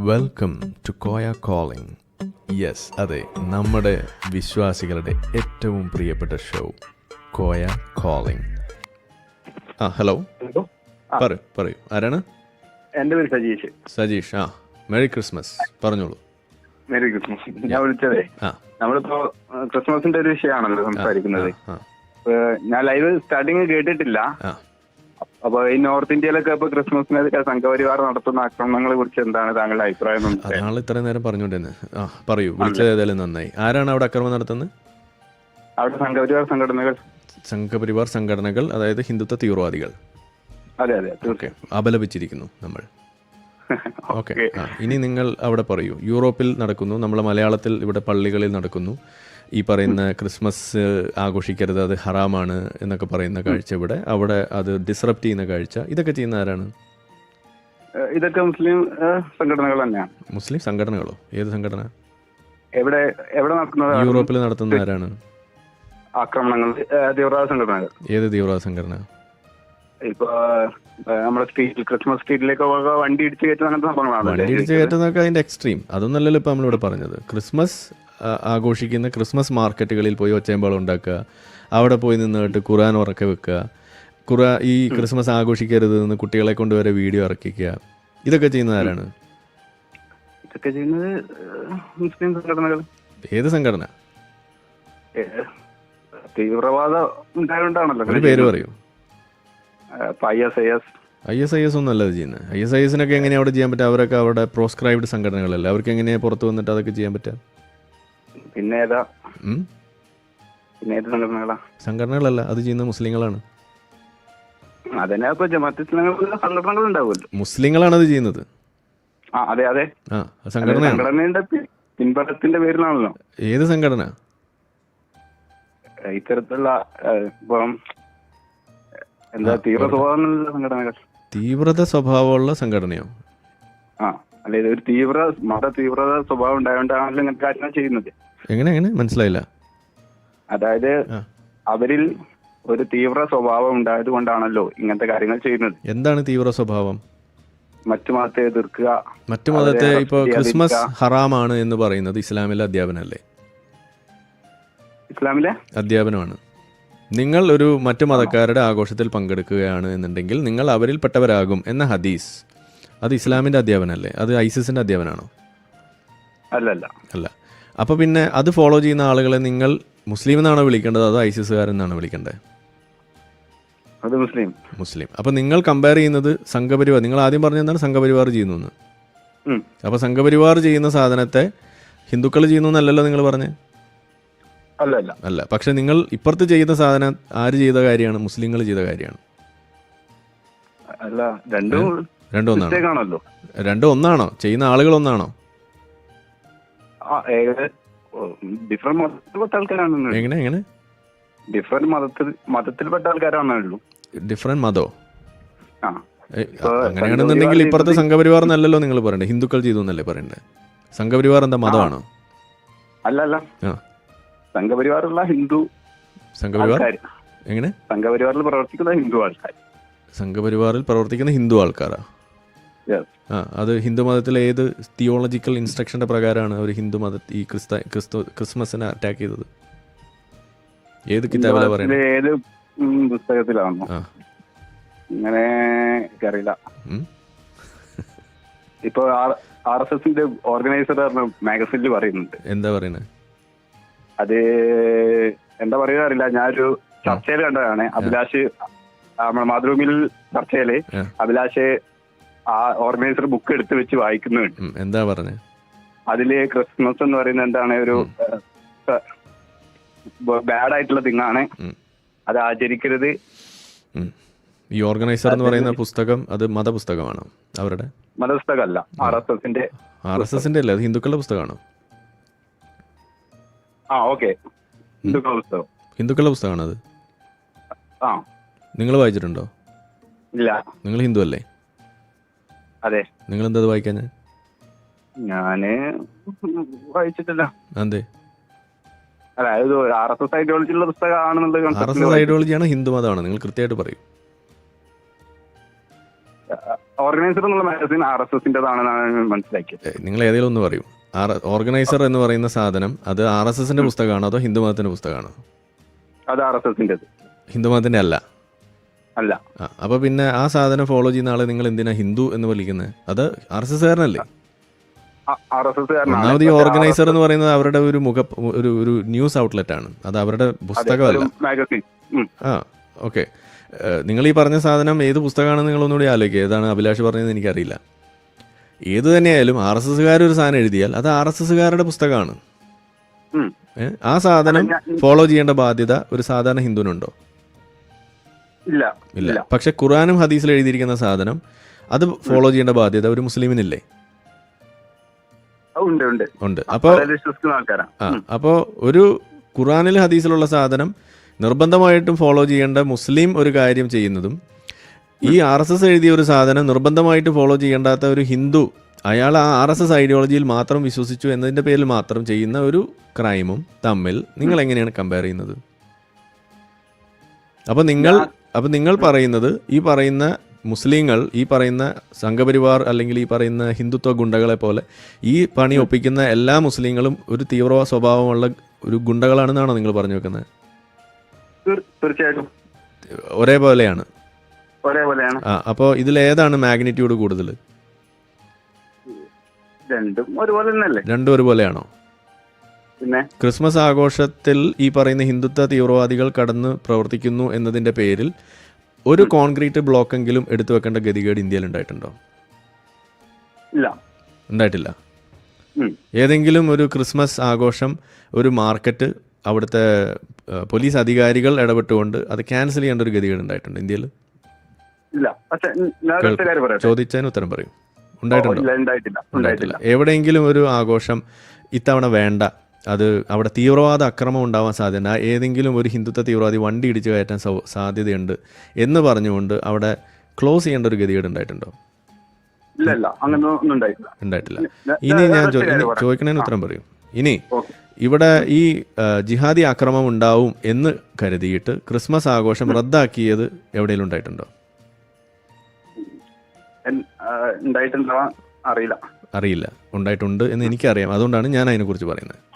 Welcome to Koya calling yes അതെ നമ്മുടെ വിശ്വാസികളുടെ ഏറ്റവും പ്രിയപ്പെട്ട ഷോ കോയ കോളിംഗ് ആ ഹലോ പറയൂ പറയൂ. ആരാണ്? എന്റെ പേര് സജീഷ്. സജീഷ് ആ. മെറി ക്രിസ്മസ് പറഞ്ഞോളൂ. മെറി ക്രിസ്മസ് ഞാൻ വിളിച്ചതേ നമ്മളിപ്പോ ക്രിസ്മസിന്റെ ഒരു വിഷയമാണല്ലോ സംസാരിക്കുന്നത്. ഞാൻ ലൈവ് സ്റ്റാർട്ടിങ് കേട്ടിട്ടില്ല. അപ്പൊ ഈ നോർത്ത് ഇന്ത്യയിലൊക്കെ ഇപ്പൊ ക്രിസ്മസിനെതിരെ സംഘപരിവാർ നടത്തുന്ന ആക്രമണങ്ങളെ കുറിച്ച് എന്താണ് താങ്കളുടെ അഭിപ്രായം. അതാണ് ഇത്രയും നേരം പറഞ്ഞുകൊണ്ടിരുന്നത് ആ പറയൂ. വിളിച്ചത് ഏതായാലും നന്നായി. ആരാണ് അവിടെ അക്രമം നടത്തുന്നത്? അവിടെ സംഘപരിവാർ സംഘടനകൾ. സംഘപരിവാർ സംഘടനകൾ അതായത് ഹിന്ദുത്വ തീവ്രവാദികൾ. അതെ അതെ അപലപിച്ചിരിക്കുന്നു നമ്മൾ. ഓക്കെ. ഓക്കെ. ഇനി നിങ്ങൾ അവിടെ പറയൂ. യൂറോപ്പിൽ നടക്കുന്നു നമ്മളെ മലയാളത്തിൽ ഇവിടെ പള്ളികളിൽ നടക്കുന്നു. ഈ പറയുന്ന ക്രിസ്മസ് ആഘോഷിക്കരുത് അത് ഹറാമാണ് എന്നൊക്കെ പറയുന്ന കാഴ്ച ഇവിടെ. അവിടെ അത് ഡിസ്റപ്റ്റ് ചെയ്യുന്ന കാഴ്ച. ഇതൊക്കെ ചെയ്യുന്ന ആരാണ്? ഇതൊക്കെ മുസ്ലിം സംഘടനകൾ തന്നെയാണ് മുസ്ലിം സംഘടനകളോ? ഏത് സംഘടന? എവിടെ എവിടെ നടക്കുന്നത്? യൂറോപ്പിൽ നടത്തുന്ന ആരാണ്? ആക്രമണങ്ങൾ തീവ്രവാദ സംഘടനകൾ. ഏത് തീവ്രവാദ സംഘടന? ഇപ്പൊ നമ്മുടെ സ്ട്രീറ്റിൽ ക്രിസ്മസ് സ്ട്രീറ്റിലേക്കൊക്കെ വണ്ടി ഇടിച്ചു കയറ്റുന്ന അങ്ങനത്തെ സംഭവങ്ങളാണ് വണ്ടി ഇടിച്ച് കയറ്റുന്നതൊക്കെ അതിന്റെ എക്സ്ട്രീം അതൊന്നല്ലല്ലോ ഇപ്പൊ നമ്മളിവിടെ പറഞ്ഞത്. ക്രിസ്മസ് ആഘോഷിക്കുന്ന ക്രിസ്മസ് മാർക്കറ്റുകളിൽ പോയി ഒച്ചയമ്പാളം ഉണ്ടാക്കുക. അവിടെ പോയി നിന്നിട്ട് ഖുറാൻ ഉറക്കെ വെക്കുക. ഖുറാ ഈ ക്രിസ്മസ് ആഘോഷിക്കരുത് എന്ന് കുട്ടികളെ കൊണ്ട് വരെ വീഡിയോ ഇറക്കിക്കുക. ഇതൊക്കെ ചെയ്യുന്നത് ആരാണ്? ഇതൊക്കെ ചെയ്യുന്നത് മുസ്ലിം സംഘടനകൾ. ഏത് സംഘടന? തീവ്രവാദം ഉണ്ടായതുകൊണ്ടാണല്ലോ പേര് പറയൂ. I S I S. I S I S ഒന്നല്ല അത് ചെയ്യുന്നത് ഐ എസ് ഐ എസിനൊക്കെ എങ്ങനെയാണ് അവിടെ ചെയ്യാൻ പറ്റുക? അവരൊക്കെ അവിടെ പ്രോസ്ക്രൈബ്ഡ് സംഘടനകളല്ലേ. അവർക്ക് എങ്ങനെയാണ് പുറത്ത് വന്നിട്ട് അതൊക്കെ ചെയ്യാൻ പറ്റുക? പിന്നെ ഏതാ പിന്നെ ഏത് സംഘടനകളാ? സംഘടനകളല്ല അത് ചെയ്യുന്ന മുസ്ലിങ്ങളാണ്. അതന്നെ ഇപ്പൊ ജമാഅത്ത് സംഘടനകൾ ഉണ്ടാവുമല്ലോ. മുസ്ലിങ്ങളാണ് അത് ചെയ്യുന്നത്. ആ അതെ അതെ. ആ സംഘടന സംഘടനയുടെ പി- പിൻബലത്തിന്റെ പേരിലാണല്ലോ. ഏത് സംഘടന? ഏഹ് ഇത്തരത്തിലുള്ള ഏഹ് ഇപ്പം എന്താ തീവ്ര സ്വഭാവങ്ങളുള്ള സംഘടനകൾ. തീവ്രത സ്വഭാവമുള്ള സംഘടനയോ? ആ അല്ലെ ഇത് ഒരു തീവ്ര മത തീവ്രത സ്വഭാവം ഉണ്ടായതുകൊണ്ടാണല്ലോ ഇങ്ങനത്തെ കാര്യങ്ങൾ ചെയ്യുന്നത്. എങ്ങനെ എങ്ങനെ മനസ്സിലായില്ല. അതായത് അവരിൽ ഒരു തീവ്ര സ്വഭാവം ഉണ്ടായത് കൊണ്ടാണല്ലോ ഇങ്ങനത്തെ കാര്യങ്ങൾ ചെയ്യുന്നത്. എന്താണ് തീവ്ര സ്വഭാവം? മറ്റു മതത്തെ എതിർക്കുക മറ്റു മതത്തെ ഇപ്പൊ ക്രിസ്മസ് ഹറാമാണ് എന്ന് പറയുന്നത് ഇസ്ലാമിലെ അധ്യാപനമല്ലേ? ഇസ്ലാമിലെ? അധ്യാപനമാണ്. നിങ്ങൾ ഒരു മറ്റു മതക്കാരുടെ ആഘോഷത്തിൽ പങ്കെടുക്കുകയാണ് എന്നുണ്ടെങ്കിൽ നിങ്ങൾ അവരിൽപ്പെട്ടവരാകും എന്ന ഹദീസ്. അത് ഇസ്ലാമിന്റെ അധ്യാപനല്ലേ അത് ഐസിസിന്റെ അധ്യാപനമാണോ? അല്ലല്ല. അല്ല. അപ്പോൾ പിന്നെ അത് ഫോളോ ചെയ്യുന്ന ആളുകളെ നിങ്ങൾ മുസ്ലിം എന്നാണോ വിളിക്കേണ്ടത്? അതോ ഐസിസുകാരെന്നാണോ വിളിക്കേണ്ടത്? അത് മുസ്ലിം. മുസ്ലിം. അപ്പോൾ നിങ്ങൾ കമ്പയർ ചെയ്യുന്നത് സംഘപരിവാർ നിങ്ങൾ ആദ്യം പറഞ്ഞ എന്താണ്? സംഘപരിവാർ ചെയ്യുന്നു എന്ന്. അപ്പോൾ സംഘപരിവാർ ചെയ്യുന്ന സാധനത്തെ ഹിന്ദുക്കൾ ചെയ്യുന്നു എന്നല്ലല്ലോ നിങ്ങൾ പറഞ്ഞേ? അല്ല അല്ല. അല്ല. പക്ഷെ നിങ്ങൾ ഇപ്പുറത്ത് ചെയ്യുന്ന സാധനം ആര് ചെയ്ത കാര്യമാണ്? മുസ്ലിങ്ങൾ ചെയ്ത കാര്യമാണ്. അല്ല രണ്ടും രണ്ടും ഒന്നാണോ? രണ്ടും ഒന്നാണോ? ചെയ്യുന്ന ആളുകൾ ഒന്നാണോ? ഡിഫറെന്റ് മതത്തിൽപ്പെട്ട ആൾക്കാരാണെന്ന് എങ്ങനെ എങ്ങനെ? ഡിഫറെന്റ് മതത്തിൽ മതത്തിൽപ്പെട്ട ആൾക്കാരാണേ ഉള്ളൂ. ഡിഫറെന്റ് മതോ? ആ. അങ്ങനെയാണെന്നുണ്ടെങ്കിൽ ഇപ്പുറത്തെ സംഘപരിവാർ എന്നല്ലല്ലോ നിങ്ങൾ പറയണ്ടേ? ഹിന്ദുക്കൾ ചെയ്തു എന്നല്ലേ പറയണ്ടേ? സംഘപരിവാർ എന്താ മതമാണോ? അല്ല അല്ല സംഘപരിവാറുള്ള ഹിന്ദു സംഘപരിവാർ? എങ്ങനെ? സംഘപരിവാറിൽ പ്രവർത്തിക്കുന്ന ഹിന്ദു ആൾക്കാർ സംഘപരിവാറിൽ പ്രവർത്തിക്കുന്ന ഹിന്ദു ആൾക്കാരാ. ആ അത് ഹിന്ദു മതത്തിലെ ഏത് തിയോളജിക്കൽ ഇൻസ്ട്രക്ഷന്റെ പ്രകാരമാണ് അവർ ഹിന്ദു മത ഈ ക്രിസ്ത ക്രിസ്തു ക്രിസ്മസിനെ അറ്റാക്ക് ചെയ്തത്? ഏത് കിതാബിലാ പറയുന്നത് ഏത് പുസ്തകത്തിലാണോ? എനിക്കറിയില്ല. ഉം? ഇപ്പൊ ആർ എസ് എസിന്റെ ഓർഗനൈസർ മാഗസിനിൽ പറയുന്നുണ്ട്. എന്താ പറയുന്നത് അത് എന്താ പറയുക അറിയില്ല. ഞാനൊരു ചർച്ചയിൽ കണ്ടതാണ്. അഭിലാഷ് നമ്മുടെ മാതൃഭൂമിയിൽ ചർച്ചയിൽ. അഭിലാഷ് ആ ഓർഗനൈസർ ബുക്ക് എടുത്ത് വെച്ച് വായിക്കുന്നുണ്ട്. എന്താ പറഞ്ഞത് അതിൽ ക്രിസ്മസ് എന്ന് പറയുന്ന എന്താണ് ഒരു ബാഡ് ആയിട്ടുള്ള തിങ്ങാണ്. അത് ആചരിക്കരുത്. ഈ ഓർഗനൈസർ എന്ന് പറയുന്ന പുസ്തകം അത് മതപുസ്തകമാണ് അവരുടെ? മതപുസ്തകമല്ല ആർ എസ് എസിന്റെ ആർ എസ് എസിന്റെ അല്ല? അത് ഹിന്ദുക്കളുടെ പുസ്തകമാണ്? ആ ഓക്കെ. ഹിന്ദുക്കളുടെ പുസ്തകം. ഹിന്ദുക്കളുടെ പുസ്തകമാണോ അത് ആ. നിങ്ങൾ വായിച്ചിട്ടുണ്ടോ? ഇല്ല. നിങ്ങൾ ഹിന്ദു അല്ലേ? അതെ. നിങ്ങൾ എന്താ വായിക്കാൻ? ഞാൻ വായിച്ചിട്ടില്ല. അതെ. അതായത് ആർ എസ് എസ് ഐഡിയോളജിയുള്ള പുസ്തകമാണെന്നുള്ള ആർ എസ് എസ് ഐഡിയോളജിയാണ് ഹിന്ദു മതമാണ്. നിങ്ങൾ കൃത്യമായിട്ട് പറയും. ഓർഗനൈസർ എന്നുള്ള മാഗസിൻ ആർ എസ് എസിന്റേതാണെന്നാണ് ഞാൻ മനസ്സിലാക്കിയത്. നിങ്ങൾ ഏതെങ്കിലും ഒന്ന് പറയും. ഓർഗനൈസർ എന്ന് പറയുന്ന സാധനം അത് ആർ എസ് എസിന്റെ പുസ്തകമാണോ അതോ ഹിന്ദു മതത്തിന്റെ പുസ്തകമാണോ? അത് ആർ എസ് എസിന്റെ ഹിന്ദു മതത്തിന്റെ അല്ല. അല്ല. അപ്പൊ പിന്നെ ആ സാധനം ഫോളോ ചെയ്യുന്ന ആളെ നിങ്ങൾ എന്തിനാ ഹിന്ദു എന്ന് വിളിക്കുന്നത്? അത് ആർ എസ് എസ് കാരനല്ലേ? ആർ എസ് എസ് ഒന്നാമത് ഈ ഓർഗനൈസർ എന്ന് പറയുന്നത് അവരുടെ ഒരു മുഖ ഒരു ഒരു ന്യൂസ് ഔട്ട്ലെറ്റ് ആണ്. അത് അവരുടെ പുസ്തകമല്ല. ആ ഓക്കെ നിങ്ങൾ ഈ പറഞ്ഞ സാധനം ഏത് പുസ്തകമാണെന്ന് നിങ്ങൾ ഒന്നുകൂടി ആലോചിക്കുക ഏതാണ് അഭിലാഷ് പറഞ്ഞതെന്ന് എനിക്കറിയില്ല. ഏത് തന്നെയായാലും ആർ എസ് എസ്സുകാർ ഒരു സാധനം എഴുതിയാൽ അത് ആർ എസ് എസ്സുകാരുടെ പുസ്തകമാണ്. ആ സാധനം ഫോളോ ചെയ്യേണ്ട ബാധ്യത ഒരു സാധാരണ ഹിന്ദുവിനുണ്ടോ? ഇല്ല ഇല്ല. പക്ഷെ ഖുറാനും ഹദീസിൽ എഴുതിയിരിക്കുന്ന സാധനം അത് ഫോളോ ചെയ്യേണ്ട ബാധ്യത ഒരു മുസ്ലിമിനില്ലേ? ഉണ്ട് ഉണ്ട്. ഉണ്ട്. വിശ്വസിക്കുന്ന ആ ഒരു ഖുറാനിൽ ഹദീസിലുള്ള സാധനം നിർബന്ധമായിട്ടും ഫോളോ ചെയ്യേണ്ട മുസ്ലിം ഒരു കാര്യം ചെയ്യുന്നതും ഈ ആർ എസ് എസ് എഴുതിയ ഒരു സാധനം നിർബന്ധമായിട്ട് ഫോളോ ചെയ്യേണ്ടാത്ത ഒരു ഹിന്ദു അയാൾ ആ ആർ എസ് എസ് ഐഡിയോളജിയിൽ മാത്രം വിശ്വസിച്ചു എന്നതിന്റെ പേരിൽ മാത്രം ചെയ്യുന്ന ഒരു ക്രൈമും തമ്മിൽ നിങ്ങൾ എങ്ങനെയാണ് കമ്പയർ ചെയ്യുന്നത്? അപ്പോൾ നിങ്ങൾ അപ്പോൾ നിങ്ങൾ പറയുന്നത് ഈ പറയുന്ന മുസ്ലിങ്ങൾ ഈ പറയുന്ന സംഘപരിവാർ അല്ലെങ്കിൽ ഈ പറയുന്ന ഹിന്ദുത്വ ഗുണ്ടകളെ പോലെ ഈ പണി ഒപ്പിക്കുന്ന എല്ലാ മുസ്ലിങ്ങളും ഒരു തീവ്ര സ്വഭാവമുള്ള ഒരു ഗുണ്ടകളാണെന്നാണോ നിങ്ങൾ പറഞ്ഞു വെക്കുന്നത്? തീർ- തീർച്ചയായിട്ടും. ഒരേപോലെയാണ്. ഒരേപോലെയാണ്. ആ അപ്പോൾ ഇതിലേതാണ് മാഗ്നിറ്റ്യൂഡ് കൂടുതൽ? രണ്ടും ഒരുപോലെ രണ്ടും ഒരുപോലെയാണോ? പിന്നെ? ക്രിസ്മസ് ആഘോഷത്തിൽ ഈ പറയുന്ന ഹിന്ദുത്വ തീവ്രവാദികൾ കടന്ന് പ്രവർത്തിക്കുന്നു എന്നതിന്റെ പേരിൽ ഒരു കോൺക്രീറ്റ് ബ്ലോക്ക് എങ്കിലും എടുത്തു വെക്കേണ്ട ഗതികേട് ഇന്ത്യയിൽ ഉണ്ടായിട്ടുണ്ടോ? ഇല്ല. ഉണ്ടായിട്ടില്ല. ഏതെങ്കിലും ഒരു ക്രിസ്മസ് ആഘോഷം ഒരു മാർക്കറ്റ് അവിടുത്തെ പോലീസ് അധികാരികൾ ഇടപെട്ടുകൊണ്ട് അത് ക്യാൻസൽ ചെയ്യേണ്ട ഒരു ഗതികേട് ഉണ്ടായിട്ടുണ്ട് ഇന്ത്യയിൽ? ചോദിച്ചതിന് ഉത്തരം പറയും. ഉണ്ടായിട്ടുണ്ടോ? എവിടെയെങ്കിലും ഒരു ആഘോഷം ഇത്തവണ വേണ്ട അത് അവിടെ തീവ്രവാദ അക്രമം ഉണ്ടാവാൻ സാധ്യത ഏതെങ്കിലും ഒരു ഹിന്ദുത്വ തീവ്രവാദി വണ്ടി ഇടിച്ച് കയറ്റാൻ സാധ്യതയുണ്ട് എന്ന് പറഞ്ഞുകൊണ്ട് അവിടെ ക്ലോസ് ചെയ്യേണ്ട ഒരു ഗതികേട് ഉണ്ടായിട്ടുണ്ടോ? ഉണ്ടായിട്ടില്ല. ഇനി ഞാൻ ഞാൻ ഒരൊറ്റ ചോ- ഇനി കാര്യം പറയാം. ചോദിക്കണതിന് ഉത്തരം പറയും. ഇനി ഇവിടെ ഈ ജിഹാദി ആക്രമം ഉണ്ടാവും എന്ന് കരുതിയിട്ട് ക്രിസ്മസ് ആഘോഷം റദ്ദാക്കിയത് എവിടെയെങ്കിലും ഉണ്ടായിട്ടുണ്ടോ? അറിയില്ല. അറിയില്ല. ഉണ്ടായിട്ടുണ്ട് എന്ന് എനിക്കറിയാം. അതുകൊണ്ടാണ് ഞാൻ അതിനെക്കുറിച്ച് പറയുന്നത്.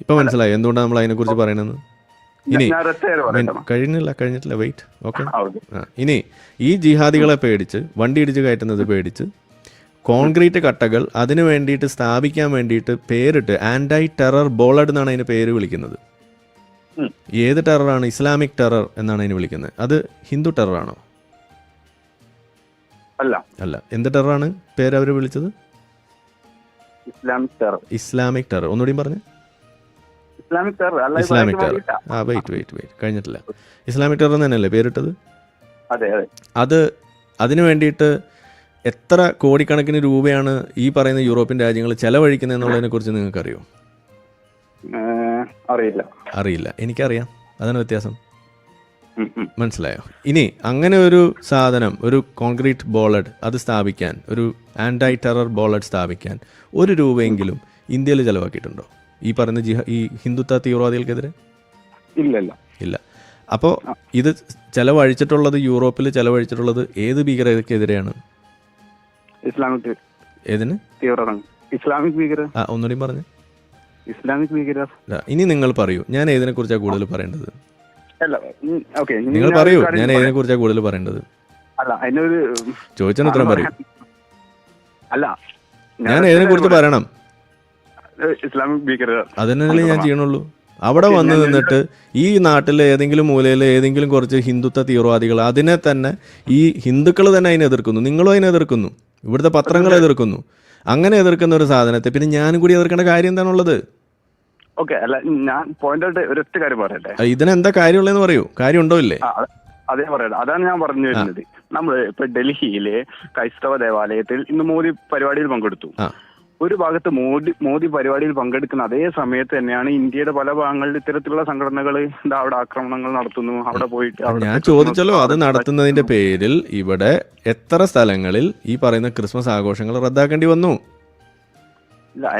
ഇപ്പൊ മനസ്സിലായി എന്തുകൊണ്ടാണ് നമ്മൾ അതിനെ കുറിച്ച് പറയുന്നത് ഇനി കഴിഞ്ഞില്ല കഴിഞ്ഞിട്ടില്ല വെയിറ്റ് ഓക്കെ ഇനി ഈ ജിഹാദികളെ പേടിച്ച് വണ്ടി ഇടിച്ച് കയറ്റുന്നത് പേടിച്ച് കോൺക്രീറ്റ് കട്ടകൾ അതിനു വേണ്ടിയിട്ട് സ്ഥാപിക്കാൻ വേണ്ടിയിട്ട് പേരിട്ട് ആന്റൈ ടെറർ ബോളഡ് എന്നാണ് അതിന് പേര് വിളിക്കുന്നത്. ഏത് ടെററാണ് ഇസ്ലാമിക് ടെറർ എന്നാണ് അതിന് വിളിക്കുന്നത്. അത് ഹിന്ദു ടെററാണോ അല്ല. അല്ല. എന്ത് ടെററാണ് പേര് അവർ വിളിച്ചത്? ഇസ്ലാമിക് ടെറർ ഇസ്ലാമിക് ടെറർ ഒന്നുകൂടി പറഞ്ഞു. ഇസ്ലാമിക് ടെറർ അല്ല ഇസ്ലാമിക് ടെറർ ആ വെയിറ്റ് വെയിറ്റ് വെയിറ്റ് കഴിഞ്ഞിട്ടില്ല. ഇസ്ലാമിക് ടെറർ തന്നെയല്ലേ പേരിട്ടത്? അതെ അതെ. അത് അതിനു വേണ്ടിയിട്ട് എത്ര കോടിക്കണക്കിന് രൂപയാണ് ഈ പറയുന്ന യൂറോപ്യൻ രാജ്യങ്ങൾ ചെലവഴിക്കുന്നത് എന്നുള്ളതിനെ കുറിച്ച് നിങ്ങൾക്കറിയോ? അറിയോ അറിയില്ല. അറിയില്ല. എനിക്കറിയാം. അതാണ് വ്യത്യാസം. മനസ്സിലായോ? ഇനി അങ്ങനെ ഒരു സാധനം ഒരു കോൺക്രീറ്റ് ബോളഡ് അത് സ്ഥാപിക്കാൻ ഒരു ആന്റൈ ടെറർ ബോളഡ് സ്ഥാപിക്കാൻ ഒരു രൂപയെങ്കിലും ഇന്ത്യയിൽ ചെലവാക്കിയിട്ടുണ്ടോ? ഈ പറയുന്ന ജിഹ ഈ ഹിന്ദുത്വ തീവ്രവാദികൾക്കെതിരെ? ഇല്ല ഇല്ല. ഇല്ല അപ്പോൾ ഇത് ചെലവഴിച്ചിട്ടുള്ളത് യൂറോപ്പിൽ ചെലവഴിച്ചിട്ടുള്ളത് ഏത് ഭീകരതക്കെതിരെയാണ് ഇസ്ലാമിക് ഏതിന്? തീവ്രത ഇസ്ലാമിക് ഭീകര ആ ഒന്നുകൂടി പറഞ്ഞു. ഇസ്ലാമിക് ഭീകര ഇനി നിങ്ങൾ പറയൂ. ഞാൻ ഏതിനെ കുറിച്ചാണ് കൂടുതൽ പറയേണ്ടത്? നിങ്ങൾ പറയൂ. ഞാൻ ഏതിനെ കുറിച്ചാണ് കൂടുതൽ പറയേണ്ടത്? അല്ല അതിനൊരു ചോദിച്ചാൽ ഉത്തരം പറയൂ. അല്ല. ഞാൻ ഏതിനെ കുറിച്ച് പറയണം? ഇസ്ലാമിക് ഭീകര അതിനല്ലേ ഞാൻ ചെയ്യണുള്ളൂ. അവിടെ വന്ന് നിന്നിട്ട് ഈ നാട്ടിലെ ഏതെങ്കിലും മൂലയിൽ ഏതെങ്കിലും കുറച്ച് ഹിന്ദുത്വ തീവ്രവാദികൾ അതിനെ തന്നെ ഈ ഹിന്ദുക്കൾ തന്നെ അതിനെ എതിർക്കുന്നു. നിങ്ങളും അതിനെ എതിർക്കുന്നു. ഇവിടുത്തെ പത്രങ്ങൾ എതിർക്കുന്നു. അങ്ങനെ എതിർക്കുന്ന ഒരു സാധനത്തെ പിന്നെ ഞാനും കൂടി എതിർക്കേണ്ട കാര്യം എന്താണുള്ളത്? ഓക്കെ അല്ല ഞാൻ പോയിന്റ് ആയിട്ട് ഒരൊറ്റ കാര്യം പറയട്ടെ? ഇതിനെന്താ കാര്യമുള്ളതെന്ന് പറയൂ. കാര്യമുണ്ടോ ഇല്ലേ? അത- പറയട്ടെ. അതാണ് ഞാൻ പറഞ്ഞു വരുന്നത്. നമ്മൾ ഇപ്പൊ ഡൽഹിയിലെ ക്രൈസ്തവ ദേവാലയത്തിൽ ഇന്ന് മോദി പരിപാടിയിൽ പങ്കെടുത്തു. ഒരു ഭാഗത്ത് മോദി മോദി പരിപാടിയിൽ പങ്കെടുക്കുന്ന അതേ സമയത്ത് തന്നെയാണ് ഇന്ത്യയുടെ പല ഭാഗങ്ങളിൽ ഇത്തരത്തിലുള്ള സംഘടനകൾ ഇതാ അവിടെ ആക്രമണങ്ങൾ നടത്തുന്നു അവിടെ പോയിട്ട് ഞാൻ ചോദിച്ചല്ലോ അത് നടത്തുന്നതിന്റെ പേരിൽ ഇവിടെ എത്ര സ്ഥലങ്ങളിൽ ഈ പറയുന്ന ക്രിസ്മസ് ആഘോഷങ്ങൾ റദ്ദാക്കേണ്ടി വന്നു?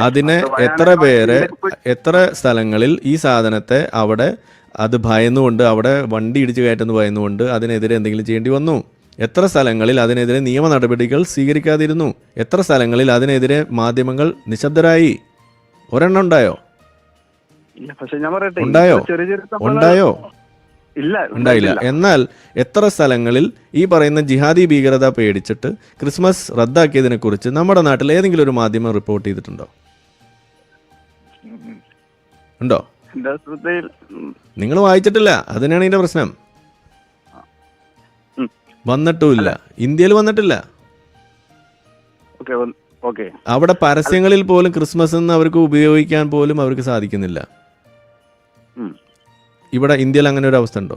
അതിനെ എത്ര പേര് എത്ര സ്ഥലങ്ങളിൽ ഈ സാധനത്തെ അവിടെ അത് ഭയന്നുകൊണ്ട് അവിടെ വണ്ടി ഇടിച്ചു കയറ്റുന്നു ഭയന്നുകൊണ്ട് അതിനെതിരെ എന്തെങ്കിലും ചെയ്യേണ്ടി വന്നു? എത്ര സ്ഥലങ്ങളിൽ അതിനെതിരെ നിയമ നടപടികൾ സ്വീകരിക്കാതിരുന്നു? എത്ര സ്ഥലങ്ങളിൽ അതിനെതിരെ മാധ്യമങ്ങൾ നിശബ്ദരായി? ഒരെണ്ണം ഉണ്ടായോ? ഉണ്ടായോ? ഉണ്ടായോ? ഉണ്ടായില്ല. എന്നാൽ എത്ര സ്ഥലങ്ങളിൽ ഈ പറയുന്ന ജിഹാദി ഭീകരത പേടിച്ചിട്ട് ക്രിസ്മസ് റദ്ദാക്കിയതിനെ കുറിച്ച് നമ്മുടെ നാട്ടിൽ ഏതെങ്കിലും ഒരു മാധ്യമം റിപ്പോർട്ട് ചെയ്തിട്ടുണ്ടോ? ഉണ്ടോ? നിങ്ങൾ വായിച്ചിട്ടില്ല. അതിനാണ് ഇതിന്റെ പ്രശ്നം. വന്നിട്ടുമില്ല. ഇന്ത്യയിൽ വന്നിട്ടില്ല. അവിടെ പരസ്യങ്ങളിൽ പോലും ക്രിസ്മസ് എന്ന് അവർക്ക് ഉപയോഗിക്കാൻ പോലും അവർക്ക് സാധിക്കുന്നില്ല. ഇവിടെ ഇന്ത്യയിൽ അങ്ങനെ ഒരു അവസ്ഥ ഉണ്ടോ?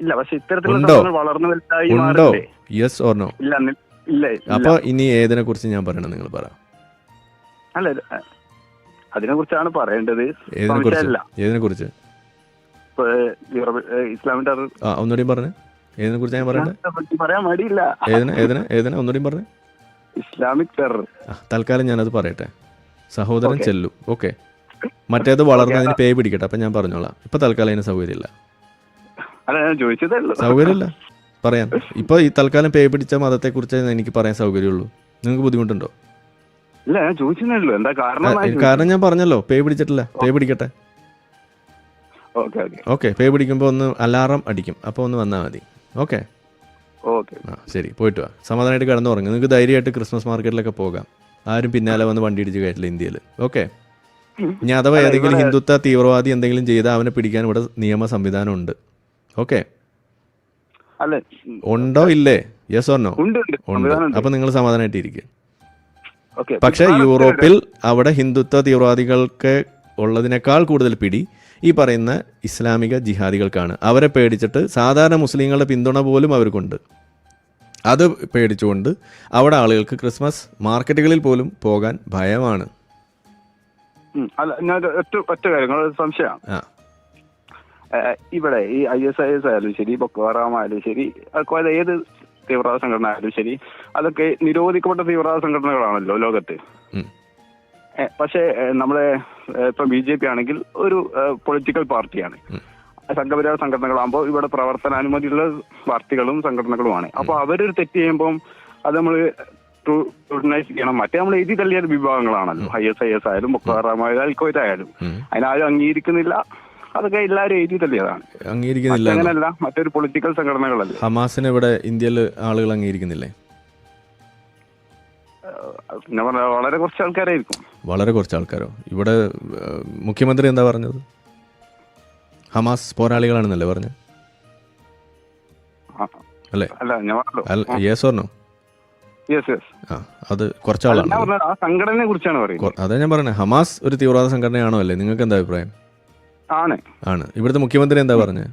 ഇല്ല പക്ഷെ ഇത്തരത്തിലുള്ള? വളർന്നു വലുതായി ഉണ്ടോ? യെസ് ഓർ നോ ഇല്ല ഇല്ല. അപ്പൊ ഇനി ഏതിനെ കുറിച്ച് ഞാൻ പറയണം നിങ്ങൾ പറ. അല്ല അതിനെ കുറിച്ചാണ് പറയേണ്ടത്. ഏതിനെ കുറിച്ച് ഇസ്ലാമിന്റെ ഒന്നുകൂടി പറഞ്ഞേ. ഏതിനെ കുറിച്ച് ഞാൻ പറയണ്ടേ? പറയാൻ മടിയില്ല. ഏതിനെ ഏതിനെ ഏതിനെ? ഒന്നുകൂടി പറഞ്ഞു. Islamic terror. തൽക്കാലം ഞാനത് പറയട്ടെ. സഹോദരൻ ചെല്ലു. ഓക്കെ. മറ്റേത് വളർന്നതിന് പേ പിടിക്കട്ടെ. അപ്പൊ ഞാൻ പറഞ്ഞോളാം. ഇപ്പൊ തൽക്കാലം അതിന് സൗകര്യമില്ല. സൗകര്യമില്ല? പറയാൻ ഇപ്പൊ ഈ തൽക്കാലം പേ പിടിച്ച മതത്തെ കുറിച്ച് എനിക്ക് പറയാൻ സൗകര്യമുള്ളൂ. നിങ്ങൾക്ക് ബുദ്ധിമുട്ടുണ്ടോ? കാരണം ഞാൻ പറഞ്ഞല്ലോ. പേ പിടിച്ചിട്ടില്ല. പേ പിടിക്കട്ടെ. ഓക്കെ പേ പിടിക്കുമ്പോ ഒന്ന് അലാറം അടിക്കും. അപ്പൊ ഒന്ന് വന്നാൽ മതി. ഓക്കെ. ഓക്കെ. ആ ശരി. പോയിട്ട് വാ. സമാധാനമായിട്ട് കിടന്നു കിടന്നുറങ്ങും. നിങ്ങൾക്ക് ധൈര്യമായിട്ട് ക്രിസ്മസ് മാർക്കറ്റിലൊക്കെ പോകാം. ആരും പിന്നാലെ വന്ന് വണ്ടി ഇടിച്ച് കയറ്റില്ല ഇന്ത്യയിൽ. ഓക്കെ. ഇനി അഥവാ ഏതെങ്കിലും ഹിന്ദുത്വ തീവ്രവാദി എന്തെങ്കിലും ചെയ്താൽ അവനെ പിടിക്കാൻ ഇവിടെ നിയമ സംവിധാനം ഉണ്ട് ഓക്കെ ഉണ്ടോ ഇല്ലേ? യെസ് ഓർണോ ഉണ്ട് അപ്പൊ നിങ്ങൾ സമാധാനമായിട്ട് ഇരിക്കും. പക്ഷെ പക്ഷേ യൂറോപ്പിൽ അവിടെ ഹിന്ദുത്വ തീവ്രവാദികൾക്ക് ഉള്ളതിനേക്കാൾ കൂടുതൽ പിടി ഈ പറയുന്ന ഇസ്ലാമിക ജിഹാദികൾക്കാണ്. അവരെ പേടിച്ചിട്ട് സാധാരണ മുസ്ലിങ്ങളുടെ പിന്തുണ പോലും അവർക്കുണ്ട്. അത് പേടിച്ചുകൊണ്ട് അവിടെ ആളുകൾക്ക് ക്രിസ്മസ് മാർക്കറ്റുകളിൽ പോലും പോകാൻ ഭയമാണ്. ഉം. അല്ല ഞാൻ ഒരു ഒറ്റ ഒറ്റ കാര്യം സംശയമാണ് ഇവിടെ ഈ ഐ എസ് ഐ എസ് ആയാലും ശരി ബൊക്കോറാം ആയാലും ശരി അതുപോലെ ഏത് തീവ്രവാദ സംഘടന ആയാലും ശരി അതൊക്കെ നിരോധിക്കപ്പെട്ട തീവ്രവാദ സംഘടനകളാണല്ലോ ലോകത്ത്. പക്ഷേ നമ്മളെ ഇപ്പൊ ബി ജെ പി ആണെങ്കിൽ ഒരു പൊളിറ്റിക്കൽ പാർട്ടിയാണ് സംഘപരിവാർ സംഘടനകളാകുമ്പോൾ ഇവിടെ പ്രവർത്തനാനുമതിയുള്ള പാർട്ടികളും സംഘടനകളുമാണ്. അപ്പോൾ അവരൊരു തെറ്റ് ചെയ്യുമ്പോൾ അത് നമ്മൾ സ്ക്രൂട്ടനൈസ് ചെയ്യണം. മറ്റേ നമ്മൾ എഴുതി തള്ളിയ വിഭാഗങ്ങളാണല്ലോ. ഐ എസ് ഐ എസ് ആയാലും ബൊക്കോറാം ആയാലും. അൽക്കോയ്റ്റ് ആയാലും അതിനാരും അംഗീകരിക്കുന്നില്ല. അതൊക്കെ എല്ലാവരും എഴുതി തള്ളിയതാണ്. അംഗീകരിക്കുന്നില്ല. അങ്ങനെയല്ല മറ്റൊരു പൊളിറ്റിക്കൽ സംഘടനകളല്ലേ. ഹമാസിനെ ഇവിടെ ഇന്ത്യയിൽ ആളുകൾ അംഗീകരിക്കുന്നില്ലേ? പറഞ്ഞ വളരെ കുറച്ച് ആൾക്കാരായിരിക്കും വളരെ കുറച്ച് ആൾക്കാരോ ഇവിടെ ഏഹ്, മുഖ്യമന്ത്രി എന്താ പറഞ്ഞത്? ഹമാസ് പോരാളികളാണെന്നല്ലേ പറഞ്ഞു? ആ. അല്ലേ? അല്ല ഞാൻ അല്ല യെസ് ഓർണോ യെസ് യെസ്. ആ അത് കുറച്ചാളാണ്. അതെ പറഞ്ഞത് ആ സംഘടനയെ കുറിച്ചാണ് പറയുന്നത്. കൊ- അതാ ഞാൻ പറഞ്ഞത് ഹമാസ് ഒരു തീവ്രവാദ സംഘടനയാണോ അല്ലേ? നിങ്ങൾക്ക് എന്താ അഭിപ്രായം? ആണ്. ആണ്. ഇവിടുത്തെ മുഖ്യമന്ത്രി എന്താ പറഞ്ഞത്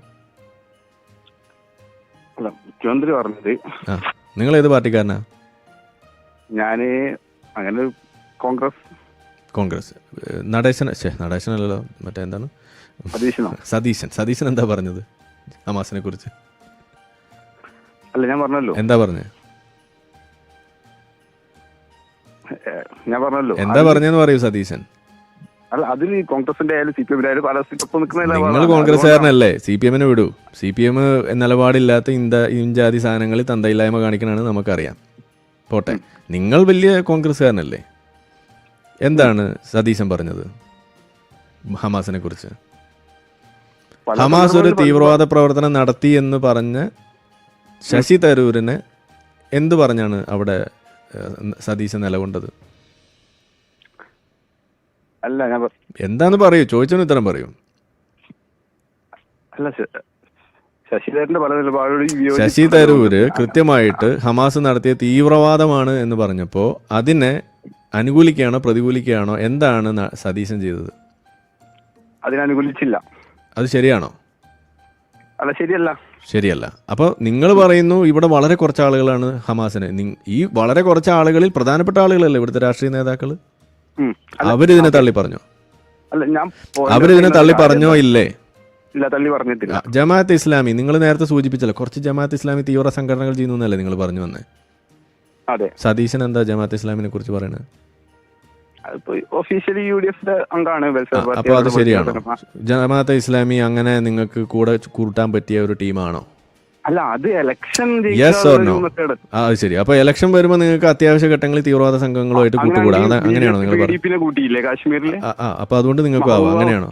അല്ല മുഖ്യമന്ത്രി പറഞ്ഞത് ആ നിങ്ങൾ ഏത് പാർട്ടിക്കാരനാ? ഞാൻ അങ്ങനെ കോൺഗ്രസ്. കോൺഗ്രസ്. നടേശൻ ഛേ നടേശനല്ലല്ലോ മറ്റേ എന്താണ്? സതീശൻ. സതീശൻ എന്താ പറഞ്ഞത്? ഹമാസിനെ കുറിച്ച്. അല്ല ഞാൻ പറഞ്ഞല്ലോ. എന്താ പറഞ്ഞത് ഞാൻ പറഞ്ഞല്ലോ. എന്താ പറഞ്ഞെന്ന് പറയൂ സതീശൻ. അല്ല അതിൽ കോൺഗ്രസിന്റെ ആയാലും സി പി എമ്മിന്റെ നിങ്ങൾ കോൺഗ്രസ്സുകാരനല്ലേ സി പി എമ്മിനെ വിടൂ. സി പി എം നിലപാടില്ലാത്ത ഇന്ത ഇഞ്ചാതി സാധനങ്ങളിൽ തന്തയില്ലായ്മ കാണിക്കണമെന്ന് നമുക്കറിയാം. പോട്ടെ. നിങ്ങൾ വലിയ കോൺഗ്രസ്സുകാരനല്ലേ? എന്താണ് സതീശൻ പറഞ്ഞത്? ഹമാസിനെ കുറിച്ച്. ഹമാസ് ഒരു തീവ്രവാദ പ്രവർത്തനം നടത്തി എന്ന് പറഞ്ഞ് ശശി തരൂരിനെ എന്തു പറഞ്ഞാണ് അവിടെ സതീശൻ നിലകൊണ്ടത്? അല്ല ഞാൻ എന്താന്ന് പറയൂ ചോദിച്ചതിന് ഉത്തരം പറയൂ. അല്ല ശ- ശശിധരന്റെ പല നിലപാടുകളും വിയോജിച്ച് ശശി തരൂര് കൃത്യമായിട്ട് ഹമാസ് നടത്തിയ തീവ്രവാദമാണ് എന്ന് പറഞ്ഞപ്പോൾ അതിനെ അനുകൂലിക്കുകയാണോ പ്രതികൂലിക്കുകയാണോ? എന്താണ് സതീശൻ ചെയ്തത്? അതിനനുകൂലിച്ചില്ല. അത് ശരിയാണോ? അല്ല ശരിയല്ല. ശരിയല്ല. അപ്പോൾ നിങ്ങൾ പറയുന്നു ഇവിടെ വളരെ കുറച്ച് ആളുകളാണ് ഹമാസിന് ഈ വളരെ കുറച്ച് ആളുകളിൽ പ്രധാനപ്പെട്ട ആളുകളല്ലേ ഇവിടുത്തെ രാഷ്ട്രീയ നേതാക്കൾ അവരിതിനെ തള്ളി പറഞ്ഞോ അവരിതിനെ തള്ളി പറഞ്ഞോ ഇല്ലേ? ഇല്ല തള്ളി പറഞ്ഞിട്ടില്ല. ജമാഅത്ത് ഇസ്ലാമി നിങ്ങൾ നേരത്തെ സൂചിപ്പിച്ചല്ലോ കുറച്ച് ജമാഅത്ത് ഇസ്ലാമി തീവ്ര സംഘടനകൾ ചെയ്യുന്നു എന്നല്ലേ നിങ്ങൾ പറഞ്ഞു വന്നേ? അതെ. സതീശൻ എന്താ ജമാഅത്ത് ഇസ്ലാമിനെ കുറിച്ച് പറയുന്നത് അപ്പൊ ഒഫീഷ്യലി യു ഡി എഫിന്റെ അംഗമാണ് വെൽഫെയർ അപ്പോൾ അത് ശരിയാണോ? ജമാഅത്തെ ഇസ്ലാമി അങ്ങനെ നിങ്ങൾക്ക് കൂടെ കൂട്ടാൻ പറ്റിയ ഒരു ടീമാണോ? അല്ല അത് ഇലക്ഷൻ? ആ ശരി. അപ്പൊ ഇലക്ഷൻ വരുമ്പോ നിങ്ങൾക്ക് അത്യാവശ്യ ഘട്ടങ്ങളിൽ തീവ്രവാദ സംഘങ്ങളുമായിട്ട് കൂട്ടുകൂടാ. അങ്ങനെയാണോ നിങ്ങൾ കൂട്ടിയില്ലേ കാശ്മീരിൽ ആ, അപ്പൊ അതുകൊണ്ട് നിങ്ങൾക്ക് ആവാം. അങ്ങനെയാണോ?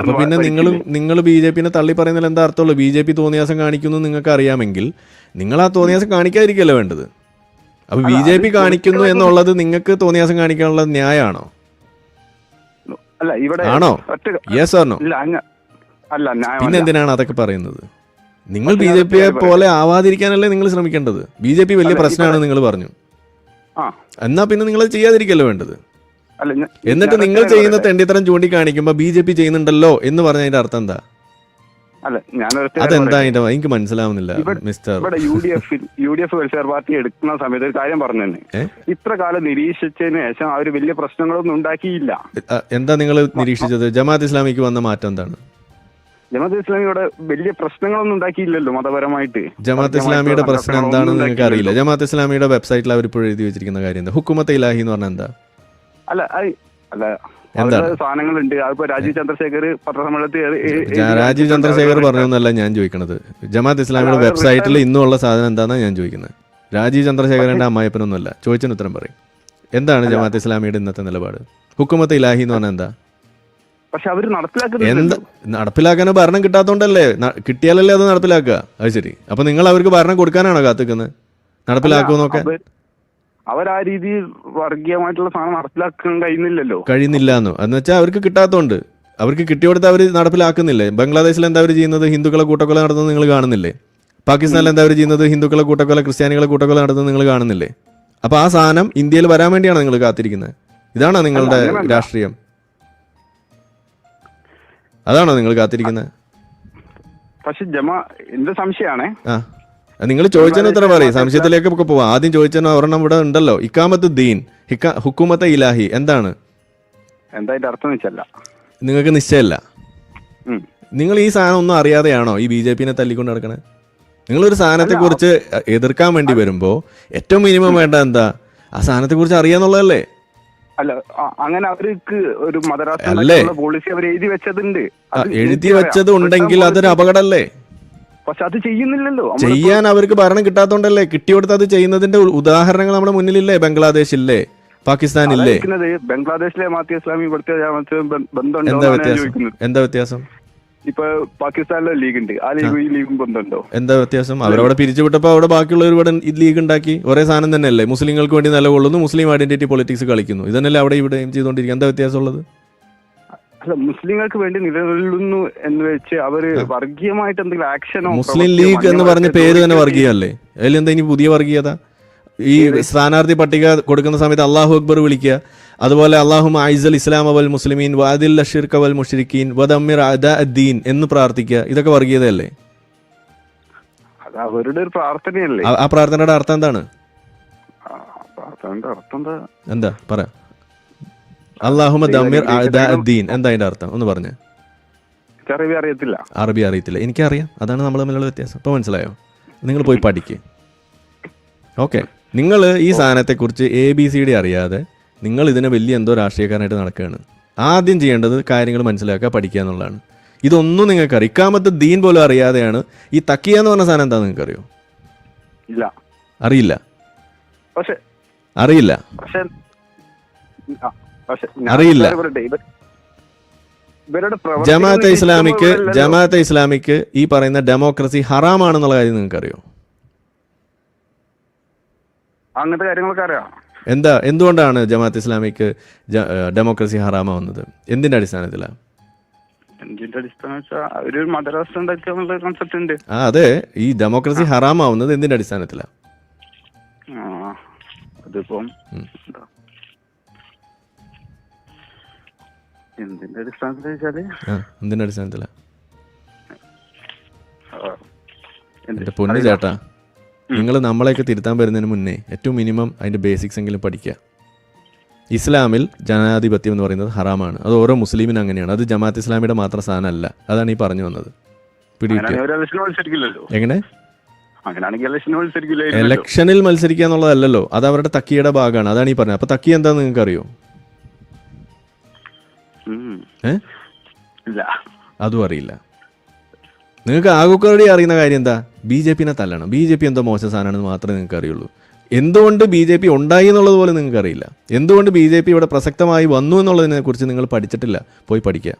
അപ്പൊ പിന്നെ നിങ്ങളും നിങ്ങൾ ബി ജെ പിന്നെ തള്ളി പറയുന്നതിൽ എന്താ അർത്ഥമുള്ളൂ ബി ജെ പി തോന്നിയാസം കാണിക്കുന്നു നിങ്ങൾക്ക് അറിയാമെങ്കിൽ നിങ്ങൾ ആ തോന്നിയാസം കാണിക്കാതിരിക്കല്ലോ വേണ്ടത്? അപ്പൊ ബി ജെ പി കാണിക്കുന്നു എന്നുള്ളത് നിങ്ങൾക്ക് തോന്നിയാസം കാണിക്കാനുള്ള ന്യായമാണോ? ആണോ? യെസ് ആണോ അല്ല പിന്നെ എന്തിനാണ് അതൊക്കെ പറയുന്നത്? നിങ്ങൾ ബി ജെ പിയെ പോലെ ആവാതിരിക്കാനല്ലേ നിങ്ങൾ ശ്രമിക്കേണ്ടത്? ബി ജെ പി വലിയ പ്രശ്നമാണ് നിങ്ങൾ പറഞ്ഞു. ആ. എന്നാ പിന്നെ നിങ്ങൾ ചെയ്യാതിരിക്കല്ലോ വേണ്ടത്? എന്നിട്ട് നിങ്ങൾ ചെയ്യുന്ന. തെണ്ടിത്തരം ചൂണ്ടിക്കാണിക്കുമ്പോ ബി ജെ പി ചെയ്യുന്നുണ്ടല്ലോ എന്ന് പറഞ്ഞതിന്റെ അർത്ഥം എന്താ? അതെന്താ. അതിന്റെ എനിക്ക് മനസ്സിലാവുന്നില്ല mister. U D F U D F welfare party എടുക്കുന്ന സമയത്ത് ഒരു കാര്യം പറഞ്ഞു തന്നെ. ഇത്ര കാലം നിരീക്ഷിച്ചതിന് ശേഷം അവർ വലിയ പ്രശ്നങ്ങളൊന്നും ഉണ്ടാക്കിയില്ല. എന്താ നിങ്ങൾ നിരീക്ഷിച്ചത്? ജമാഅത്ത് ഇസ്ലാമിക്ക് വന്ന മാറ്റം എന്താണ്? ജമാഅത്ത് ഇസ്ലാമിയുടെ വലിയ പ്രശ്നങ്ങളൊന്നും ഉണ്ടാക്കിയില്ലല്ലോ മതപരമായിട്ട്. ജമാഅത്ത് ഇസ്ലാമിയുടെ പ്രശ്നം എന്താണെന്ന് നിങ്ങൾക്ക് അറിയില്ല. ജമാഅത്ത് ഇസ്ലാമിയുടെ വെബ്സൈറ്റിൽ അവർ ഇപ്പോൾ എഴുതി വെച്ചിരിക്കുന്ന കാര്യം എന്താ? ഹുക്കുമത്ത് ഇലാഹി എന്ന് പറഞ്ഞാൽ എന്താ? അല്ല അല്ല? സാധനങ്ങളുണ്ട്. അതിപ്പോ രാജീവ് ചന്ദ്രശേഖർ പത്രസമ്മേളനത്തിൽ രാജീവ് ചന്ദ്രശേഖർ പറഞ്ഞൊന്നല്ല ഞാൻ ചോദിക്കുന്നത് ജമാഅത്ത് ഇസ്ലാമിയുടെ വെബ്സൈറ്റിൽ ഇന്നുള്ള സാധനം എന്താണെന്നാണ് ഞാൻ ചോദിക്കുന്നത്. രാജീവ് ചന്ദ്രശേഖരന്റെ അമ്മായപ്പനൊന്നുമല്ല ചോദിച്ചതിന് ഉത്തരം പറയും. എന്താണ് ജമാഅത്ത് ഇസ്ലാമിയുടെ ഇന്നത്തെ നിലപാട്? ഹുക്കുമത്ത് ഇലാഹി എന്ന് പറഞ്ഞാൽ എന്താ? പക്ഷെ അവർ നടപ്പിലാക്കുന്നത് നടപ്പിലാക്കാൻ ഭരണം കിട്ടാത്തോണ്ടല്ലേ? കിട്ടിയാലല്ലേ അത് നടപ്പിലാക്കുക? അത് ശരി. അപ്പൊ നിങ്ങൾ അവർക്ക് ഭരണം കൊടുക്കാനാണോ കാത്തിക്കുന്നത്? നടപ്പിലാക്കുമെന്നൊക്കെ അവർ ആ രീതിയിൽ വർഗീയമായിട്ടുള്ള സാധനം നടപ്പിലാക്കാൻ കഴിയുന്നില്ലല്ലോ. കഴിയുന്നില്ല എന്നോ വെച്ചാൽ അവർക്ക് കിട്ടാത്തോണ്ട്. അവർക്ക് കിട്ടിയോടത്ത് അവർ നടപ്പിലാക്കുന്നില്ലേ? ബംഗ്ലാദേശിൽ എന്താ അവർ ചെയ്യുന്നത്? ഹിന്ദുക്കളെ കൂട്ടക്കൊല നടത്തുന്നത് നിങ്ങൾ കാണുന്നില്ലേ? പാകിസ്ഥാനിൽ എന്താ അവർ ചെയ്യുന്നത്? ഹിന്ദുക്കളെ കൂട്ടക്കൊല ക്രിസ്ത്യാനികളെ കൂട്ടക്കൊല നടത്തുന്നത് നിങ്ങൾ കാണുന്നില്ലേ? അപ്പൊ ആ സാധനം ഇന്ത്യയിൽ വരാൻ വേണ്ടിയാണ് നിങ്ങൾ കാത്തിരിക്കുന്നത്? ഇതാണോ നിങ്ങളുടെ രാഷ്ട്രീയം? അതാണോ നിങ്ങൾ കാത്തിരിക്കുന്നത്? പക്ഷെ ജമാ എന്റെ സംശയമാണേ? ആ. നിങ്ങൾ ചോദിച്ചതിന് ഉത്തരം പറയും. സംശയത്തിലേക്ക് ഒക്കെ പോവാം. ആദ്യം ചോദിച്ചതിന് ഒരെണ്ണം ഇവിടെ ഉണ്ടല്ലോ. ഇക്കാമത്ത് ദീൻ ഹിക്ക ഹുക്കുമത്തെ ഇലാഹി എന്താണ്? എന്താ അതിന്റെ അർത്ഥം വെച്ചല്ല. നിങ്ങൾക്ക് നിശ്ചയമല്ല നിങ്ങൾ ഈ സാധനം ഒന്നും അറിയാതെയാണോ ഈ ബി ജെ പിനെ തല്ലിക്കൊണ്ട് നടക്കണത് നിങ്ങളൊരു സാധനത്തെ കുറിച്ച് എതിർക്കാൻ വേണ്ടി വരുമ്പോ ഏറ്റവും മിനിമം വേണ്ട എന്താ? ആ സാധനത്തെ കുറിച്ച് അറിയാന്നുള്ളതല്ലേ? അല്ല അങ്ങനെ അവർക്ക് ഒരു അല്ലേ? മതരാഷ്ട്ര പോളിസി അവർ എഴുതി വെച്ചതുണ്ട്. എഴുതി. വെച്ചത് ഉണ്ടെങ്കിൽ അതൊരു അപകടമല്ലേ? പക്ഷെ അത് ചെയ്യുന്നില്ലല്ലോ. ചെയ്യാൻ അവർക്ക് ഭരണം കിട്ടാത്തോണ്ടല്ലേ? കിട്ടിയോടത്ത് അത് ചെയ്യുന്നതിന്റെ ഉദാഹരണങ്ങൾ നമ്മുടെ മുന്നിലില്ലേ? ബംഗ്ലാദേശില്ലേ? പാകിസ്ഥാനില്ലേ? ഇല്ലേ ബംഗ്ലാദേശിലെ മാത്യ ഇസ്ലാമി ഇവിടുത്തെ എന്താ വ്യത്യാസം? എന്താ വ്യത്യാസം? ഇപ്പൊ പാകിസ്ഥാനിലെ ലീഗ് ഉണ്ട് ആ ലീഗ് ഈ ലീഗും ബന്ധമുണ്ടോ? എന്താ വ്യത്യാസം? അവരവിടെ പിരിച്ചുവിട്ടപ്പോ അവിടെ ബാക്കിയുള്ള ഒരുപാട് ലീഗ് ഉണ്ടാക്കി ഒരേ സാധനം തന്നെയല്ലേ? മുസ്ലിങ്ങൾക്ക് വേണ്ടി നിലകൊള്ളുന്നു മുസ്ലിം ഐഡന്റിറ്റി പൊളിറ്റിക്സ് കളിക്കുന്നു. ഇതന്നെയല്ലേ അവിടെ ഇവിടെ ചെയ്തുകൊണ്ടിരിക്കുക എന്താ വ്യത്യാസമുള്ളത്? അല്ല മുസ്ലിങ്ങൾക്ക് വേണ്ടി നിലകൊള്ളുന്നു എന്ന് വെച്ച് അവർ വർഗീയമായിട്ട് എന്തെങ്കിലും ആക്ഷനോ മുസ്ലിം ലീഗ് എന്ന് പറഞ്ഞ പേര് തന്നെ വർഗീയമല്ലേ അതിലെന്താ ഇനി പുതിയ വർഗീയത? ഈ സ്ഥാനാർത്ഥി പട്ടിക കൊടുക്കുന്ന സമയത്ത് അള്ളാഹു അക്ബർ വിളിക്കുക. അതുപോലെ അള്ളാഹു ഐസൽ ഇസ്ലാം അവൽ മുസ്ലിമീൻ വാദിൽ അഷിർക്ക് അവൽ മുഷരിക്കീൻ വദമ്മിർ അദ്ദീൻ എന്ന് പ്രാർത്ഥിക്കുക. ഇതൊക്കെ വർഗീയതയല്ലേ? അവരുടെ ഒരു പ്രാർത്ഥനയല്ലേ? ആ- പ്രാർത്ഥനയുടെ അർത്ഥം എന്താണ്? പ്രാർത്ഥനയുടെ അർത്ഥം എന്താ? എന്താ? പറ. അള്ളാഹുമ അദ്ദീൻ എന്താ അതിന്റെ അർത്ഥം? ഒന്ന് പറഞ്ഞു. അറബി അറിയത്തില്ല. അറബി അറിയത്തില്ല. എനിക്കറിയാം. അതാണ് നമ്മൾ തമ്മിലുള്ള വ്യത്യാസം. ഇപ്പൊ മനസ്സിലായോ? നിങ്ങൾ പോയി പഠിക്കേ. ഓക്കെ. നിങ്ങൾ ഈ സാധനത്തെക്കുറിച്ച് എ ബി സി ഡി അറിയാതെ നിങ്ങൾ ഇതിനെ വലിയ എന്തോ രാഷ്ട്രീയക്കാരനായിട്ട് നടക്കുകയാണ്. ആദ്യം ചെയ്യേണ്ടത് കാര്യങ്ങൾ മനസ്സിലാക്കുക പഠിക്കുക എന്നുള്ളതാണ്. ഇതൊന്നും നിങ്ങൾക്ക് അറിയാം ഇക്കാമത്ത് ദീൻ പോലും അറിയാതെയാണ് ഈ തക്കിയ എന്ന് പറഞ്ഞ സാധനം എന്താ നിങ്ങൾക്ക് അറിയോ ഇല്ല. അറിയില്ല. പക്ഷേ അറിയില്ല. അറിയില്ല. ജമാഅത്തെ ഇസ്ലാമിക്ക് ജമാഅത്തെ ഇസ്ലാമിക്ക് ഈ പറയുന്ന ഡെമോക്രസി ഹറാമാണെന്നുള്ള കാര്യം നിങ്ങൾക്ക് അറിയോ അങ്ങനത്തെ കാര്യങ്ങളൊക്കെ അറിയാം. എന്താ എന്തുകൊണ്ടാണ് ജമാഅത്ത് ഇസ്ലാമിക്ക് ഡെമോക്രസി ഹറാമാവുന്നത്? എന്തിന്റെ അടിസ്ഥാനത്തിലാണ് എന്തിന്റെ അടിസ്ഥാനം വെച്ചാൽ ഒരു മതരാഷ്ട്രം ഉണ്ടാക്കുക എന്നുള്ള കോൺസെപ്റ്റ് ഉണ്ട്. ആ അതെ. ഈ ഡെമോക്രസി ഹറാമാവുന്നത് എന്തിന്റെ അടിസ്ഥാനത്തിലാണ് അതിപ്പം എന്തിന്റെ അടിസ്ഥാനത്തിൽ വെച്ചാൽ എന്തിന്റെ എന്ത്? എന്റെ പൊന്നു ചേട്ടാ. നിങ്ങൾ നമ്മളെയൊക്കെ തിരുത്താൻ വരുന്നതിന് മുന്നേ ഏറ്റവും മിനിമം അതിന്റെ ബേസിക്സ് എങ്കിലും പഠിക്കുക. ഇസ്ലാമിൽ ജനാധിപത്യം എന്ന് പറയുന്നത് ഹറാമാണ്. അത് ഓരോ മുസ്ലിമിനും അങ്ങനെയാണ്. അത് ജമാഅത്ത് ഇസ്ലാമിയുടെ മാത്രം സാധനമല്ല. അതാണ് ഈ പറഞ്ഞു വന്നത്. മത്സരിക്കില്ലല്ലോ. എങ്ങനെ? ഇലക്ഷനിൽ മത്സരിക്കുക എന്നുള്ളതല്ലല്ലോ. അത് അവരുടെ തക്കിയുടെ ഭാഗമാണ്. അതാണ് ഈ പറഞ്ഞത്. അപ്പൊ തക്കി എന്താന്ന് നിങ്ങൾക്ക് അറിയോ അതും അറിയില്ല. നിങ്ങൾക്ക് ആകെക്കൂടി അറിയുന്ന കാര്യം എന്താ? ബി ജെ പിനെ തല്ലണം. ബി ജെ പി എന്തോ മോശം സാധനമാണെന്ന് മാത്രമേ നിങ്ങൾക്ക് അറിയുള്ളൂ. എന്തുകൊണ്ട് ബി ജെ പി ഉണ്ടായി എന്നുള്ളത് പോലെ നിങ്ങൾക്ക് അറിയില്ല. എന്തുകൊണ്ട് ബി ജെ പി ഇവിടെ പ്രസക്തമായി വന്നു എന്നുള്ളതിനെ കുറിച്ച് നിങ്ങൾ പഠിച്ചിട്ടില്ല? പോയി പഠിക്കുക.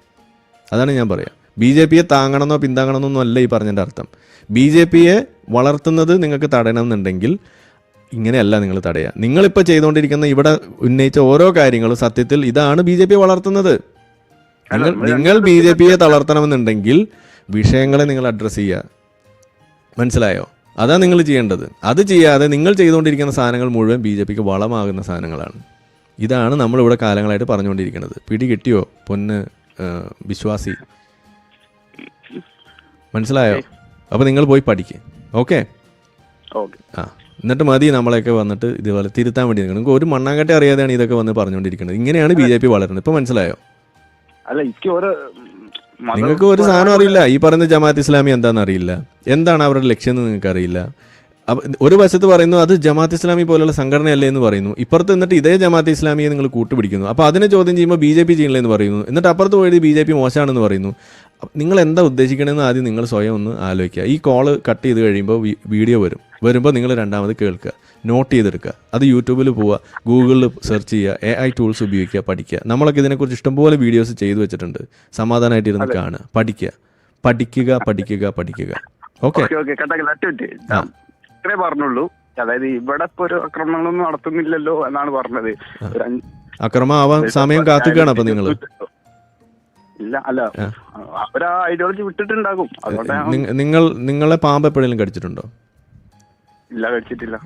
അതാണ് ഞാൻ പറയാം. ബി ജെ പിയെ താങ്ങണമെന്നോ പിന്താങ്ങണമെന്നോ അല്ല ഈ പറഞ്ഞതിന്റെ അർത്ഥം. ബി ജെ പിയെ വളർത്തുന്നത് നിങ്ങൾക്ക് തടയണമെന്നുണ്ടെങ്കിൽ ഇങ്ങനെയല്ല നിങ്ങൾ തടയുക. നിങ്ങളിപ്പോൾ ചെയ്തുകൊണ്ടിരിക്കുന്ന ഇവിടെ ഉന്നയിച്ച ഓരോ കാര്യങ്ങളും സത്യത്തിൽ ഇതാണ് ബി ജെ പി വളർത്തുന്നത്. നിങ്ങൾ ബി ജെ പിയെ തളർത്തണമെന്നുണ്ടെങ്കിൽ വിഷയങ്ങളെ നിങ്ങൾ അഡ്രസ്സ് ചെയ്യുക. മനസ്സിലായോ? അതാണ് നിങ്ങൾ ചെയ്യേണ്ടത്. അത് ചെയ്യാതെ നിങ്ങൾ ചെയ്തുകൊണ്ടിരിക്കുന്ന സാധനങ്ങൾ മുഴുവൻ ബി ജെ പിക്ക് വളമാകുന്ന സാധനങ്ങളാണ്. ഇതാണ് നമ്മളിവിടെ കാലങ്ങളായിട്ട് പറഞ്ഞുകൊണ്ടിരിക്കുന്നത്. പിടി കിട്ടിയോ പൊന്ന് വിശ്വാസി? മനസ്സിലായോ? അപ്പോൾ നിങ്ങൾ പോയി പഠിക്കുക ഓക്കെ? ആ എന്നിട്ട് മതി നമ്മളെയൊക്കെ വന്നിട്ട് ഇതുപോലെ തിരുത്താൻ വേണ്ടി നിങ്ങൾക്ക് ഒരു മണ്ണാങ്കട്ടെ അറിയാതെയാണ് ഇതൊക്കെ വന്ന് പറഞ്ഞുകൊണ്ടിരിക്കുന്നത്. ഇങ്ങനെയാണ് ബി ജെ പി വളരുന്നത്. ഇപ്പോൾ മനസ്സിലായോ? അല്ല എനിക്ക് ഓരോ നിങ്ങൾക്ക് ഒരു സാധനം അറിയില്ല. ഈ പറയുന്ന ജമാഅത്ത് ഇസ്ലാമി എന്താണെന്ന് അറിയില്ല. എന്താണ് അവരുടെ ലക്ഷ്യം എന്ന് നിങ്ങൾക്ക് അറിയില്ല ഒരു വശത്ത് പറയുന്നു അത് ജമാഅത്ത് ഇസ്ലാമി പോലുള്ള സംഘടനയല്ലേ എന്ന് പറയുന്നു. ഇപ്പുറത്ത് എന്നിട്ട് ഇതേ ജമാഅത്ത് ഇസ്ലാമിയെ നിങ്ങൾ കൂട്ടുപിടിക്കുന്നു. അപ്പോൾ അതിനെ ചോദ്യം ചെയ്യുമ്പോൾ ബി ജെ പി ചെയ്യണില്ലെന്ന് പറയുന്നു. എന്നിട്ട് അപ്പുറത്ത് പോയി ബി ജെ പി മോശമാണെന്ന് പറയുന്നു. നിങ്ങൾ എന്താ ഉദ്ദേശിക്കണമെന്ന് ആദ്യം നിങ്ങൾ സ്വയം ഒന്ന് ആലോചിക്കുക. ഈ കോൾ കട്ട് ചെയ്ത് കഴിയുമ്പോൾ വീഡിയോ വരും. വരുമ്പോൾ നിങ്ങൾ രണ്ടാമത് കേൾക്കുക. നോട്ട് ചെയ്തെടുക്കുക. അത് യൂട്യൂബിൽ പോവുക. ഗൂഗിളിൽ സെർച്ച് ചെയ്യുക. എ ഐ ടൂൾസ് ഉപയോഗിക്കുക പഠിക്കുക. നമ്മളൊക്കെ ഇതിനെക്കുറിച്ച് ഇഷ്ടംപോലെ വീഡിയോസ് ചെയ്തു വെച്ചിട്ടുണ്ട്. സമാധാനമായിട്ട് ഇരുന്ന് കാണുക. പഠിക്കുക. പഠിക്കുക പഠിക്കുക പഠിക്കുക. ഓക്കെ ഇത്രേ പറഞ്ഞുള്ളൂ. അതായത് ഇവിടെ ഇപ്പൊ ഒരു ആക്രമണങ്ങളൊന്നും നടത്തുന്നില്ലല്ലോ എന്നാണ് പറഞ്ഞത്. അക്രമം ആവാൻ സമയം കാത്തുകയാണ് അപ്പൊ നിങ്ങൾ ഇല്ല അല്ല. അവരാ ഐഡിയോളജി വിട്ടിട്ടുണ്ടാകും. അതുകൊണ്ടാണ് നിങ്ങൾ നിങ്ങളെ പാമ്പ് എപ്പോഴെങ്കിലും കടിച്ചിട്ടുണ്ടോ? ഇല്ല കടിച്ചിട്ടില്ല.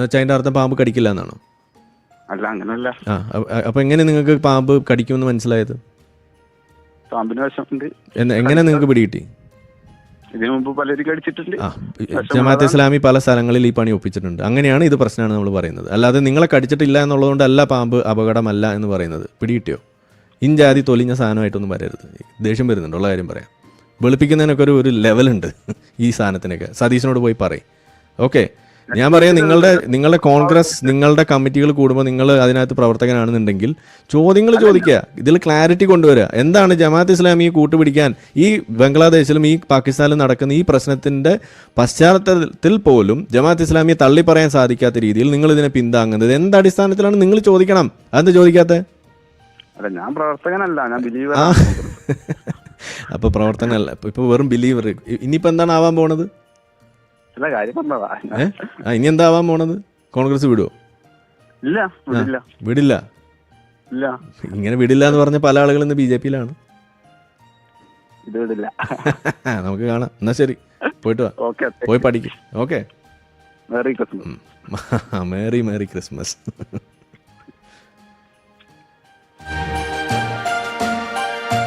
വെച്ചാൽ അതിന്റെ അർത്ഥം പാമ്പ് കടിക്കില്ല എന്നാണോ? അല്ല അങ്ങനല്ല. ആ അപ്പൊ എങ്ങനെ നിങ്ങൾക്ക് പാമ്പ് കടിക്കുമെന്ന് മനസ്സിലായത്? പാമ്പിന് വശമുണ്ട് എന്ന് എങ്ങനെ നിങ്ങൾക്ക് പിടികിട്ടി? ഇതിനു മുമ്പ് പലരും കടിച്ചിട്ടുണ്ട്. ജമാഅത്ത് ഇസ്ലാമി പല സ്ഥലങ്ങളിൽ ഈ പണി ഒപ്പിച്ചിട്ടുണ്ട്. അങ്ങനെയാണ് ഇത് പ്രശ്നമാണ് നമ്മൾ പറയുന്നത്. അല്ലാതെ നിങ്ങളെ കടിച്ചിട്ടില്ല എന്നുള്ളതുകൊണ്ടല്ല പാമ്പ് അപകടമല്ല എന്ന് പറയുന്നത്. പിടിയിട്ടോ ഇഞ്ചാതി തൊലിഞ്ഞ സാധനമായിട്ടൊന്നും വരരുത്. ദേഷ്യം വരുന്നുണ്ട്. ഉള്ള കാര്യം പറയാം. വെളുപ്പിക്കുന്നതിനൊക്കെ ഒരു ഒരു ലെവലുണ്ട് ഈ സാധനത്തിനൊക്കെ. സതീശനോട് പോയി പറയും. ഓക്കെ ഞാൻ പറയാം നിങ്ങളുടെ നിങ്ങളുടെ കോൺഗ്രസ് നിങ്ങളുടെ കമ്മിറ്റികൾ കൂടുമ്പോൾ നിങ്ങൾ അതിനകത്ത് പ്രവർത്തകനാണെന്നുണ്ടെങ്കിൽ ചോദ്യങ്ങൾ ചോദിക്കുക ഇതിൽ ക്ലാരിറ്റി കൊണ്ടുവരിക. എന്താണ് ജമാഅത്ത് ഇസ്ലാമി കൂട്ടുപിടിക്കാൻ ഈ ബംഗ്ലാദേശിലും ഈ പാകിസ്ഥാനിലും നടക്കുന്ന ഈ പ്രശ്നത്തിന്റെ പശ്ചാത്തലത്തിൽ പോലും ജമാഅത്ത് ഇസ്ലാമിയെ തള്ളി പറയാൻ സാധിക്കാത്ത രീതിയിൽ നിങ്ങൾ ഇതിനെ പിന്താങ്ങുന്നത്. എന്ത് അടിസ്ഥാനത്തിലാണ് നിങ്ങൾ ചോദിക്കണം? അതെന്ത് ചോദിക്കാത്തത് അല്ല ഞാൻ പ്രവർത്തകനല്ല ഞാൻ ബിലീവർ ആ. അപ്പൊ പ്രവർത്തനമല്ല ഇപ്പൊ- ഇപ്പൊ വെറും ബിലീവർ. ഇനിയിപ്പോ എന്താണ് ആവാൻ പോണത്? അല്ല കാര്യം പറഞ്ഞതാ. ഏ? ആ ഇനി എന്താവാൻ പോണത്? കോൺഗ്രസ് വിടുവോ? ഇല്ല വിടില്ല. വിടില്ല? ഇല്ല. ഇങ്ങനെ വിടില്ല എന്ന് പറഞ്ഞ പല ആളുകളും ഇന്ന് ബി ജെ പിയിലാണ്. ഇത് വിടില്ല. നമുക്ക് കാണാം. എന്നാ ശരി. പോയിട്ട് വാ. ഓക്കെ പോയി പഠിക്കും. Okay? Merry Christmas. Merry merry Christmas.